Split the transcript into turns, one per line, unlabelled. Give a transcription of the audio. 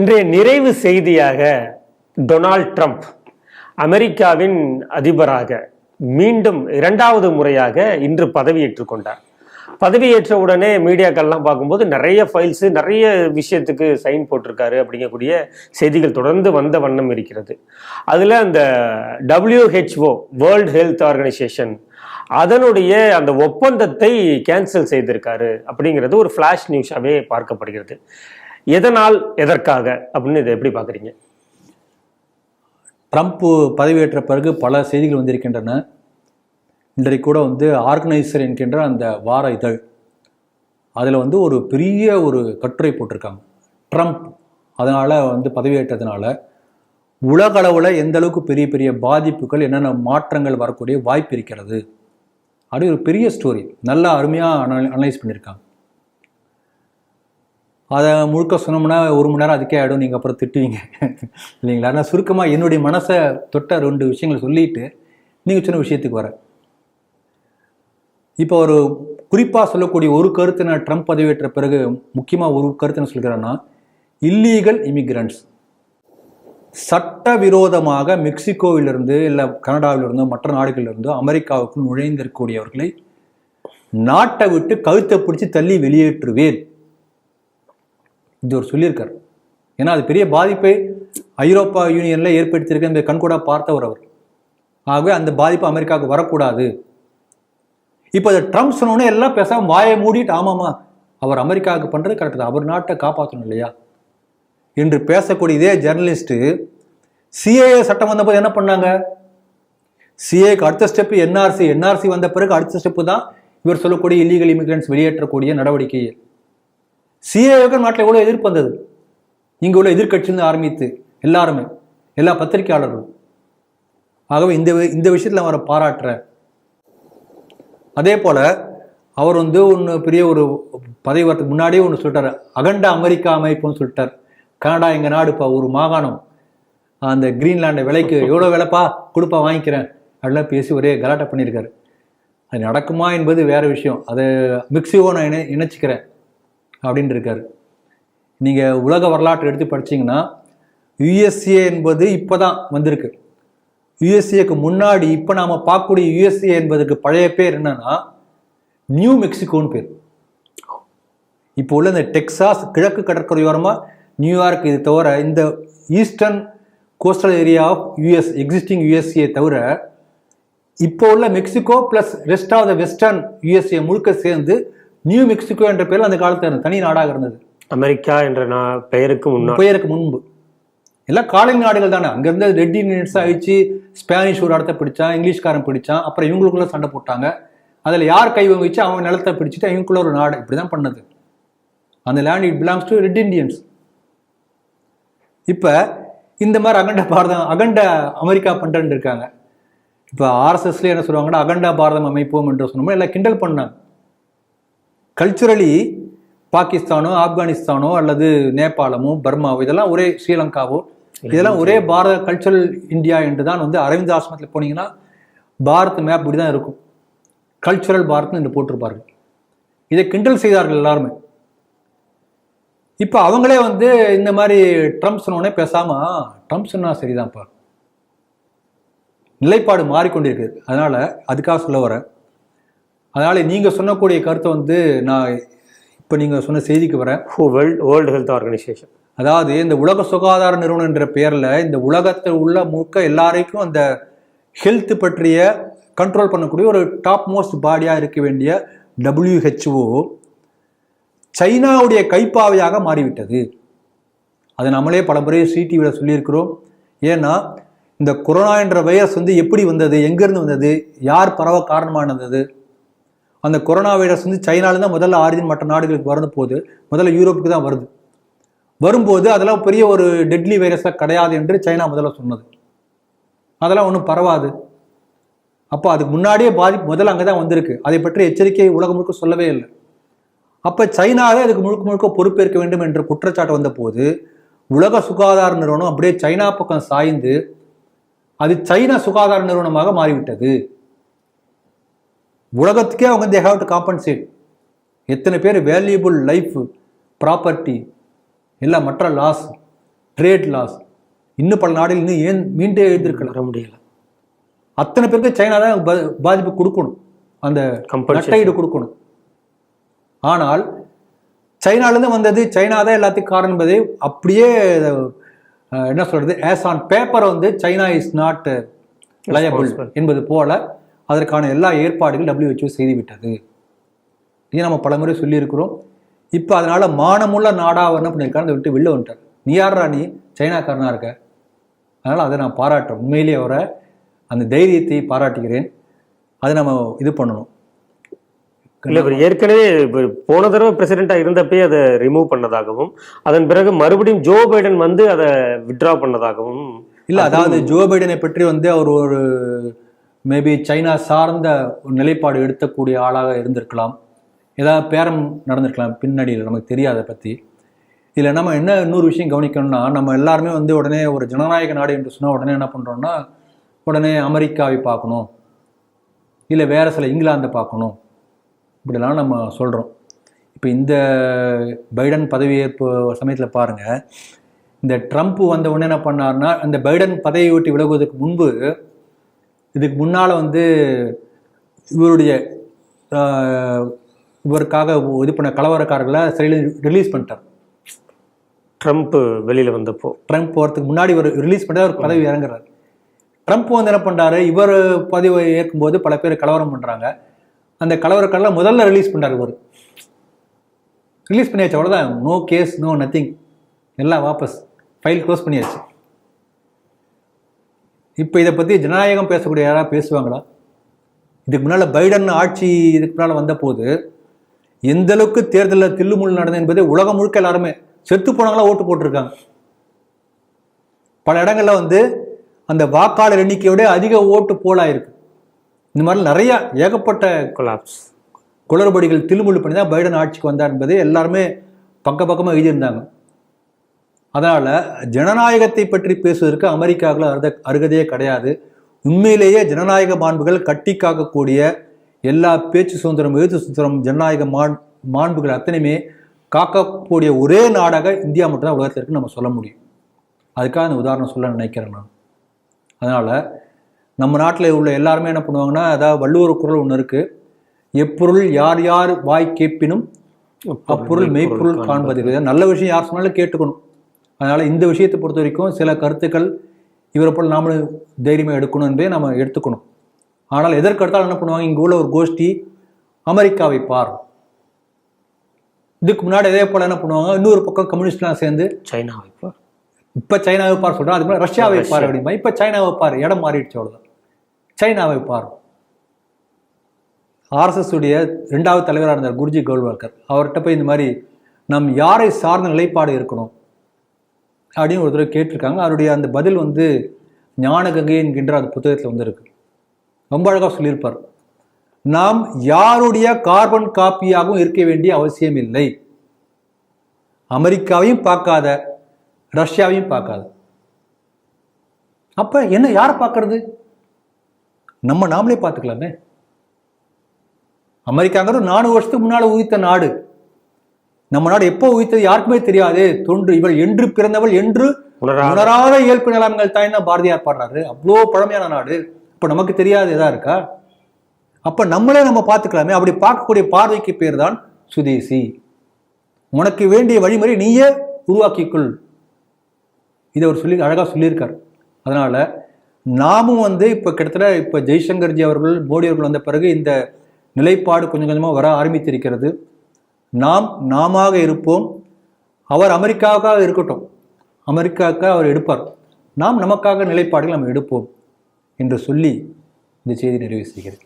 இன்றைய நிறைவு செய்தியாக டொனால்ட் ட்ரம்ப் அமெரிக்காவின் அதிபராக மீண்டும் இரண்டாவது முறையாக இன்று பதவியேற்றுக் கொண்டார். பதவியேற்ற உடனே மீடியாக்கள்லாம் பார்க்கும்போது நிறைய ஃபைல்ஸு நிறைய விஷயத்துக்கு சைன் போட்டிருக்காரு அப்படிங்கக்கூடிய செய்திகள் தொடர்ந்து வந்த வண்ணம் இருக்கிறது. அதில் அந்த டபிள்யூஹெச்ஓ வேர்ல்ட் ஹெல்த் ஆர்கனைசேஷன் அதனுடைய அந்த ஒப்பந்தத்தை கேன்சல் செய்திருக்காரு அப்படிங்கிறது ஒரு ஃப்ளாஷ் நியூஸாகவே பார்க்கப்படுகிறது. எதனால் எதற்காக அப்படின்னு இதை எப்படி பார்க்குறீங்க?
ட்ரம்ப் பதவியேற்ற பிறகு பல செய்திகள் வந்திருக்கின்றன. இன்றைக்கு கூட வந்து ஆர்கனைசர் என்கின்ற அந்த வார இதழ் அதில் வந்து ஒரு பெரிய ஒரு கட்டுரை போட்டிருக்காங்க. ட்ரம்ப் அதனால் வந்து பதவியேற்றதுனால உலக அளவில் எந்த அளவுக்கு பெரிய பெரிய பாதிப்புகள் என்னென்ன மாற்றங்கள் வரக்கூடிய வாய்ப்பு இருக்கிறது. அப்படி ஒரு பெரிய ஸ்டோரி நல்லா அருமையாக அனலைஸ் பண்ணியிருக்காங்க. அதை முழுக்க சொன்னோம்னா ஒரு மணி நேரம் அதுக்கே ஆகிடும் நீங்கள் அப்புறம் திட்டுவீங்க. இல்லைங்களா? நான் சுருக்கமாக என்னுடைய மனசை தொட்ட ரெண்டு விஷயங்கள் சொல்லிட்டு நீங்கள் சொன்ன விஷயத்துக்கு வரேன். இப்போ ஒரு குறிப்பாக சொல்லக்கூடிய ஒரு கருத்து நான் ட்ரம்ப் பதவியேற்ற பிறகு முக்கியமாக ஒரு கருத்து என்ன சொல்கிறேன்னா இல்லீகல் இமிக்ரண்ட்ஸ் சட்டவிரோதமாக மெக்சிகோவிலிருந்து இல்லை கனடாவிலிருந்தோ மற்ற நாடுகளிலிருந்தோ அமெரிக்காவுக்கு நுழைந்திருக்கக்கூடியவர்களை நாட்டை விட்டு கழுத்தை பிடிச்சி தள்ளி வெளியேற்றுவேன். இது ஒரு சொல்லியிருக்கார். ஏன்னா அது பெரிய பாதிப்பை ஐரோப்பா யூனியனில் ஏற்படுத்தியிருக்க இந்த கண்கூடா பார்த்தவர் அவர். ஆகவே அந்த பாதிப்பு அமெரிக்காவுக்கு வரக்கூடாது. இப்போ அதை ட்ரம்ப் சொன்னோடனே எல்லாம் பேசாமல் வாயை மூடிட்டு ஆமாம்மா அவர் அமெரிக்காவுக்கு பண்ணுறது கரெக்ட் தான். அவர் நாட்டை காப்பாற்றணும் இல்லையா? என்று பேசக்கூடிய இதே ஜெர்னலிஸ்ட்டு சிஏஏ சட்டம் வந்தபோது என்ன பண்ணாங்க? சிஏக்கு அடுத்த ஸ்டெப் என்ஆர்சி என்ஆர்சி வந்த பிறகு அடுத்த ஸ்டெப்பு தான் இவர் சொல்லக்கூடிய இல்லீகல் இமிகிரண்ட்ஸ் வெளியேற்றக்கூடிய நடவடிக்கை சிஏவுக்கு நாட்டில் எவ்வளோ எதிர்ப்பு வந்தது? இங்கே உள்ள எதிர்கட்சியிலிருந்து ஆரம்பித்து எல்லாருமே எல்லா பத்திரிகையாளர்களும். ஆகவே இந்த இந்த விஷயத்தில் அவரை பாராட்டுறேன் அதே போல் அவர் வந்து ஒன்று பெரிய ஒரு பதவி வரத்துக்கு முன்னாடியே ஒன்று சொல்லிட்டார். அகண்ட அமெரிக்கா அமைப்புன்னு சொல்லிட்டார். கனடா எங்கள் நாடு இப்போ ஒரு மாகாணம். அந்த கிரீன்லாண்டை விலைக்கு எவ்வளோ விலைப்பா? கொடுப்பா வாங்கிக்கிறேன். அப்படிலாம் பேசி ஒரே கலாட்டம் பண்ணியிருக்காரு. அது நடக்குமா என்பது வேறு விஷயம். அதை மிக்சியோ நான் இணை இணைச்சிக்கிறேன். அப்படின்னு இருக்கார். நீங்கள் உலக வரலாற்றை எடுத்து படிச்சீங்கன்னா யுஎஸ்ஏ என்பது இப்போ தான் வந்திருக்கு யுஎஸ்ஏக்கு முன்னாடி இப்போ நாம் பார்க்கக்கூடிய யுஎஸ்ஏ என்பதுக்கு பழைய பேர் என்னன்னா நியூ மெக்சிகோன்னு பேர். இப்போ உள்ள இந்த டெக்ஸாஸ் கிழக்கு கடற்கரையோரமாக நியூயார்க் இது தவிர இந்த eastern coastal area of US existing USA தவிர இப்போ உள்ள Mexico plus rest of the western USA முழுக்க சேர்ந்து நியூ மெக்சிகோ என்ற பேரில் அந்த காலத்தில் இருந்தது. தனி நாடாக இருந்தது.
அமெரிக்கா என்ற பெயருக்கு முன்னாள்
பெயருக்கு முன்பு. எல்லாம் காலனி நாடுகள் தானே. அங்கேருந்து ரெட் இண்டியன்ஸ் அழிச்சு ஸ்பானிஷ் ஒரு இடத்த பிடிச்சான் இங்கிலீஷ்காரன் பிடிச்சான் அப்புறம் இவங்களுக்குள்ள சண்டை போட்டாங்க. அதில் யார் கை வச்சு அவன் நிலத்தை பிடிச்சிட்டு அவங்களுக்குள்ள ஒரு நாடு. இப்படி தான் பண்ணது. அந்த land it belongs to Red Indians இப்போ இந்த மாதிரி அகண்ட பாரதம் அகண்ட அமெரிக்கா பண்ணுறேன்னு இருக்காங்க. இப்போ ஆர்எஸ்எஸ்ல என்ன சொல்லுவாங்கன்னா அகண்ட பாரதம் அமைப்போம் என்று சொன்னோம்னா எல்லாம் கிண்டல் பண்ணாங்க. கல்ச்சுரலி பாகிஸ்தானோ ஆப்கானிஸ்தானோ அல்லது நேபாளமோ பர்மாவோ இதெல்லாம் ஒரே ஸ்ரீலங்காவோ இதெல்லாம் ஒரே பாரத கல்ச்சுரல் இந்தியா என்று தான் வந்து அரவிந்த் ஆசிரமத்தில் போனீங்கன்னா பாரத் மேப் இப்படி தான் இருக்கும். கல்ச்சுரல் பாரத்னு என்று போட்டிருப்பார்கள். இதை கிண்டல் செய்தார்கள் எல்லாருமே. இப்போ அவங்களே வந்து இந்த மாதிரி ட்ரம்ப் சொன்னோடனே பேசாம "ஆ, ட்ரம்ப் சொன்னா சரிதான்ப்பா. நிலைப்பாடு மாறிக்கொண்டிருக்கு அதனால அதுக்காக சொல்ல வரேன். அதனால நீங்க சொன்னக்கூடிய கருத்தை வந்து நான் இப்போ நீங்க சொன்ன செய்திக்கு வரேன்.
ஹூ வேர்ல்ட் வேர்ல்டு ஹெல்த் ஆர்கனைசேஷன்
அதாவது இந்த உலக சுகாதார நிறுவனம் என்ற பெயர்ல இந்த உலகத்தில் உள்ள முழுக்க எல்லாருக்கும் அந்த ஹெல்த் பற்றிய கண்ட்ரோல் பண்ணக்கூடிய ஒரு டாப் மோஸ்ட் பாடியாக இருக்க வேண்டிய WHO சைனாவுடைய கைப்பாவையாக மாறிவிட்டது. அதை நம்மளே பல முறை சிடிவியில் சொல்லியிருக்கிறோம். ஏன்னா இந்த கொரோனா என்ற வைரஸ் வந்து எப்படி வந்தது எங்கேருந்து வந்தது யார் பரவ காரணமானது அந்த கொரோனா வைரஸ் வந்து சைனால தான் முதல்ல ஆரிஜின் மற்ற நாடுகளுக்கு வரது போது முதல்ல யூரோப்புக்கு தான் வருது. வரும்போது அதெல்லாம் பெரிய ஒரு டெட்லி வைரஸாக கிடையாது என்று சைனா முதல்ல சொன்னது. அதெல்லாம் ஒன்றும் பரவாது. அப்போ அதுக்கு முன்னாடியே பாதிப்பு முதல்ல அங்கே தான் வந்திருக்கு. அதை பற்றி எச்சரிக்கை உலகம் முழுக்க சொல்லவே இல்லை. அப்போ சைனாவே அதுக்கு முழுக்க முழுக்க பொறுப்பேற்க வேண்டும் என்ற குற்றச்சாட்டு வந்தபோது உலக சுகாதார நிறுவனம் அப்படியே சைனா பக்கம் சாய்ந்து அது சைனா சுகாதார நிறுவனமாக மாறிவிட்டது. உலகத்துக்கே அவங்க தே ஹாவ் டு காம்பன்சேட். எத்தனை பேர் வேல்யூபிள் லைஃப் ப்ராப்பர்ட்டி எல்லாம் மற்ற லாஸ் ட்ரேட் லாஸ் இன்னும் பல நாடுகள் இன்னும் ஏன் மீண்டே எழுந்திருக்கலாம்
வர முடியல.
அத்தனை பேருக்கு சைனா தான் பாதிப்பு கொடுக்கணும். அந்த. நஷ்டஈடு கொடுக்கணும். ஆனால் சைனாலேருந்து வந்தது சைனா தான் எல்லாத்துக்கும் காரணம் என்பதை அப்படியே என்ன சொல்றது ஆஸ் ஆன் பேப்பர் வந்து சைனா இஸ் நாட் லயபிள். என்பது போல அதற்கான எல்லா ஏற்பாடுகள் WHO செய்துவிட்டது. இது நம்ம பலமுறை சொல்லியிருக்கிறோம். இப்போ அதனால மானமுள்ள நாடா அவர் என்ன பண்ணியிருக்காரு அதை விட்டு வெளில வந்துட்டார். நீ யாரா நீ? சைனாக்காரனா இருக்க. அதனால அதை நான் பாராட்டுறேன். உண்மையிலேயே அவரை அந்த தைரியத்தை பாராட்டுகிறேன். அதை நம்ம இது பண்ணணும்.
இல்ல இவர் ஏற்கனவே போன தடவை பிரசிடென்டா இருந்தப்பயே அதை ரிமூவ் பண்ணதாகவும் அதன் பிறகு மறுபடியும் ஜோ பைடன் வந்து அதை வித்ட்ரா பண்ணதாகவும்
இல்ல அதாவது ஜோ பைடனை பற்றி வந்து அவர் ஒரு மேபி சைனா சார்ந்த ஒரு நிலைப்பாடு எடுத்தக்கூடிய ஆளாக இருந்திருக்கலாம். ஏதாவது பேரம் நடந்திருக்கலாம் பின்னாடியில் நமக்கு தெரியாத பற்றி இதில் நம்ம என்ன இன்னொரு விஷயம் கவனிக்கணும்னா நம்ம எல்லாருமே வந்து உடனே ஒரு ஜனநாயக நாடு என்று சொன்னால் உடனே என்ன பண்ணுறோம்னா உடனே அமெரிக்காவை பார்க்கணும். இல்லை வேறு சில இங்கிலாந்தை பார்க்கணும். இப்படிலாம் நம்ம சொல்கிறோம் இப்போ இந்த பைடன் பதவியேற்பு சமயத்தில் பாருங்கள் இந்த ட்ரம்ப் வந்த உடனே என்ன பண்ணாருன்னா அந்த பைடன் பதவியை விட்டு விலகுவதற்கு முன்பு இதுக்கு முன்னால் வந்து இவருடைய இவருக்காக இது பண்ண கலவரக்காரர்களை சிறையில் ரிலீஸ் பண்ணிட்டார்.
ட்ரம்ப் வெளியில வந்தப்போ.
ட்ரம்ப் போகிறதுக்கு முன்னாடி இவர் ரிலீஸ் பண்ணி அவர் பதவி இறங்குறாரு. ட்ரம்ப் வந்து என்ன பண்ணுறாரு இவர் பதவி ஏற்கும்போது பல பேர் கலவரம் பண்ணுறாங்க அந்த கலவரக்காரர்களை முதல்ல ரிலீஸ் பண்ணார் இவர். ரிலீஸ் பண்ணியாச்சு அவ்வளோதான் நோ கேஸ் நோ நத்திங் எல்லாம் வாபஸ். ஃபைல் க்ளோஸ் பண்ணியாச்சு. இப்போ இதை பற்றி ஜனநாயகம் பேசக்கூடிய யாராவது பேசுவாங்களா? இதுக்கு முன்னால் பைடன் ஆட்சி இதுக்கு முன்னால் வந்தபோது எந்த அளவுக்கு தேர்தலில் தில்லுமுள்ளு நடந்தது என்பதை உலகம் முழுக்க எல்லாருமே செத்து போனவங்களா ஓட்டு போட்டிருக்காங்க. பல இடங்கள்ல வந்து அந்த வாக்காளர் எண்ணிக்கையோட அதிக ஓட்டு போலாயிருக்கு இந்த மாதிரி நிறைய ஏகப்பட்ட
கொலாப்ஸ்
குளறுபடிகள் தில்லுமுள்ளு பண்ணி தான் பைடன் ஆட்சிக்கு வந்தார் என்பதை எல்லாருமே பக்க பக்கமாக எழுதியிருந்தாங்க. அதனால ஜனநாயகத்தை பற்றி பேசுவதற்கு அமெரிக்காவில் அருத அருகதையே கிடையாது. உண்மையிலேயே ஜனநாயக மாண்புகள் கட்டி காக்கக்கூடிய எல்லா பேச்சு சுதந்திரம் எழுத்து சுதந்திரம் ஜனநாயக மாண் மாண்புகள் அத்தனையுமே காக்கக்கூடிய ஒரே நாடாக இந்தியா மட்டும்தான் உலகத்தில் இருக்குன்னு நம்ம சொல்ல முடியும். அதுக்காக அந்த உதாரணம் சொல்ல நினைக்கிறேன் நான். அதனால நம்ம நாட்டில் உள்ள எல்லாருமே என்ன பண்ணுவாங்கன்னா அதாவது வள்ளுவர் குரல் ஒன்று இருக்கு. எப்பொருள் யார் யார் வாய் கேட்பினும் அப்பொருள் மெய்ப்பொருள் காண்பது. நல்ல விஷயம் யார் சொன்னாலும் கேட்டுக்கணும். அதனால இந்த விஷயத்தை பொறுத்த வரைக்கும் சில கருத்துக்கள் இவரை போல் நாமளும் தைரியமாக எடுக்கணும் என்பதை நம்ம எடுத்துக்கணும். ஆனால் எதற்கடுத்தாலும் என்ன பண்ணுவாங்க? இங்கே உள்ள ஒரு கோஷ்டி அமெரிக்காவை பார். இதுக்கு முன்னாடி இதே போல என்ன பண்ணுவாங்க? இன்னொரு பக்கம் கம்யூனிஸ்ட்லாம் சேர்ந்து
சைனாவை இப்போ
இப்ப சைனாவை பார் சொல்றான் அதுக்கு முன்னாடி ரஷ்யாவை
ரஷ்யா.
பார் அப்படிமா இப்ப சைனாவை பார். இடம் மாறிடுச்சு அவ்வளவுதான். சைனாவை பார். ஆர்எஸ்எஸ் உடைய ரெண்டாவது தலைவராக இருந்தார் குருஜி கோல்வால்கர். அவர்கிட்ட போய் இந்த மாதிரி நம் யாரை சார்ந்த நிலைப்பாடு இருக்கணும்? அப்படின்னு ஒரு தடவை கேட்டிருக்காங்க. அவருடைய அந்த பதில் வந்து ஞானகங்கை என்கின்ற அந்த புத்தகத்தில் வந்திருக்கு. ரொம்ப அழகாக சொல்லியிருப்பார். நாம் யாருடைய கார்பன் காப்பியாகவும் இருக்க வேண்டிய அவசியம் இல்லை. அமெரிக்காவையும் பார்க்காத ரஷ்யாவையும் பார்க்காத. அப்போ என்ன யாரை பார்க்கறது? நம்ம நாமளே பார்த்துக்கலாமே. அமெரிக்காங்கிறது நானூறு வருஷத்துக்கு முன்னால் உயிர்த்த நாடு. நம்ம நாடு எப்போ உயிர்த்தது யாருக்குமே தெரியாது. தொன்று இவள் என்று பிறந்தவள் என்று
உணரா
உணராத இயல்பு நிலைமைகள் தான் பாரதியார் பாடுறாரு? அவ்வளோ பழமையான நாடு. இப்ப நமக்கு தெரியாது எதா இருக்கா? அப்ப நம்மளே நம்ம பார்த்துக்கலாமே. அப்படி பார்க்கக்கூடிய பார்வைக்கு பேர் தான் சுதேசி. உனக்கு வேண்டிய வழிமுறை நீயே உருவாக்கிக்கொள். இதை அவர் சொல்லி அழகா சொல்லியிருக்கார். அதனால நாமும் வந்து இப்போ கிட்டத்தட்ட இப்போ ஜெய்சங்கர்ஜி அவர்கள் மோடி அவர்கள் வந்த பிறகு இந்த நிலைப்பாடு கொஞ்சம் கொஞ்சமாக வர ஆரம்பித்திருக்கிறது. நாம் நாமாக இருப்போம். அவர் அமெரிக்காவுக்காக இருக்கட்டும். அமெரிக்காவுக்காக அவர் எடுப்பார். நாம் நமக்காக நிலைப்பாடுகள் நம்ம எடுப்போம் என்று சொல்லி இந்த செய்தி நிறைவு செய்கிறது.